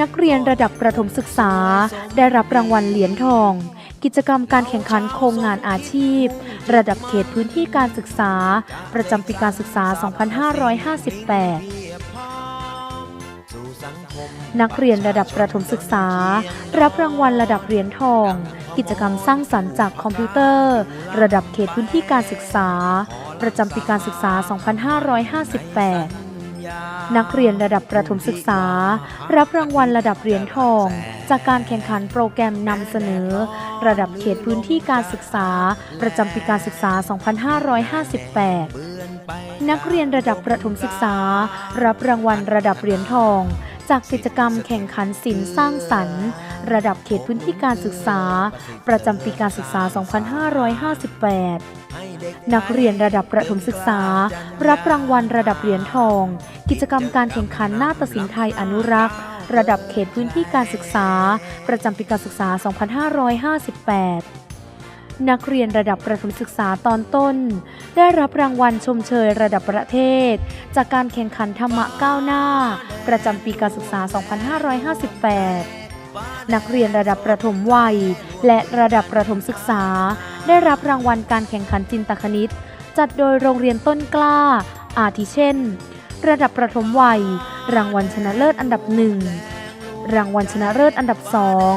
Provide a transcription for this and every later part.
นักเรียนระดับประถมศึกษา ได้รับรางวัลเหรียญทอง กิจกรรมการแข่งขันโครงงานอาชีพ ระดับเขตพื้นที่การศึกษา ประจำปีการศึกษา 2558นักเรียนระดับประถมศึกษา รับรางวัลระดับเหรียญทอง กิจกรรมสร้างสรรค์จากคอมพิวเตอร์ ระดับเขตพื้นที่การศึกษา ประจำปีการศึกษา 2558 นักเรียนระดับประถมศึกษา รับรางวัลระดับเหรียญทอง จากการแข่งขันโปรแกรมนำเสนอ ระดับเขตพื้นที่การศึกษา ประจำปีการศึกษา 2558 นักเรียนระดับประถมศึกษา รับรางวัลระดับเหรียญทอง จากกิจกรรมแข่งขันศิลป์สร้างสรรค์ ระดับเขตพื้นที่การศึกษา ประจำปีการศึกษา 2558 นักเรียนระดับประถมศึกษา รับรางวัลระดับเหรียญทอง กิจกรรมการแข่งขันหน้าฏศิลป์ไทยอนุรักษ์ ระดับเขตพื้นที่การศึกษา ประจำปีการศึกษา 2558นักเรียนระดับประถมศึกษาตอนต้น ได้รับรางวัลชมเชยระดับประเทศ จากการแข่งขันธรรมะก้าวหน้า ประจำปีการศึกษา 2558 นักเรียนระดับประถมวัย และระดับประถมศึกษา ได้รับรางวัลการแข่งขันจินตคณิต จัดโดยโรงเรียนต้นกล้า อาทิเช่น ระดับประถมวัย รางวัลชนะเลิศอันดับหนึ่งรางวัลชนะเลิศอันดับสอง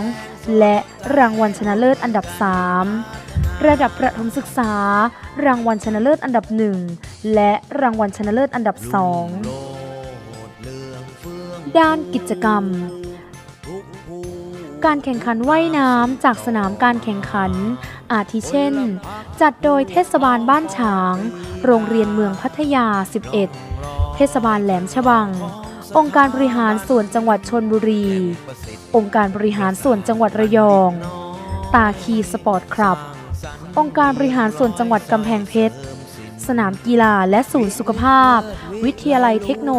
และรางวัลชนะเลิศอันดับสามระดับประถมศึกษา รางวัลชนะเลิศอันดับหนึ่งและรางวัลชนะเลิศอันดับสองด้านกิจกรรม การแข่งขันว่ายน้ำจากสนามการแข่งขัน อาทิเช่น จัดโดยเทศบาลบ้านฉาง โรงเรียนเมืองพัทยา 11 เทศบาลแหลมฉบัง องค์การบริหารส่วนจังหวัดชนบุรี องค์การบริหารส่วนจังหวัดระยอง ตาคีสปอร์ตคลับ องค์การบริหารส่วนจังหวัดกำแพงเพชรสนามกีฬาและศูนย์สุขภาพ วิทยาลัยเทคโน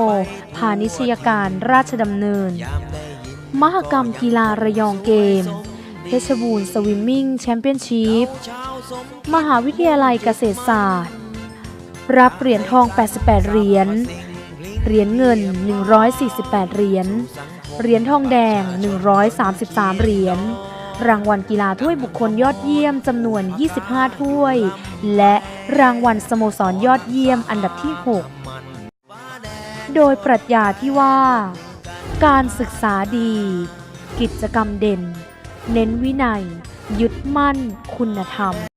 พาณิชยการราชดำเนิน มหกรรมกีฬาระยองเกม เพชรบูรณ์สวิมมิ่งแชมเปี้ยนชิพ มหาวิทยาลัยเกษตรศาสตร์ รับเหรียญทอง 88 เหรียญ เหรียญเงิน 148 เหรียญ เหรียญทองแดง 133 เหรียญ รางวัลกีฬาถ้วยบุคคลยอดเยี่ยมจำนวน 25 ถ้วย และรางวัลสโมสรยอดเยี่ยมอันดับที่ 6 โดยปรัชญาที่ว่า การศึกษาดี กิจกรรมเด่น เน้นวินัย ยึดมั่นคุณธรรม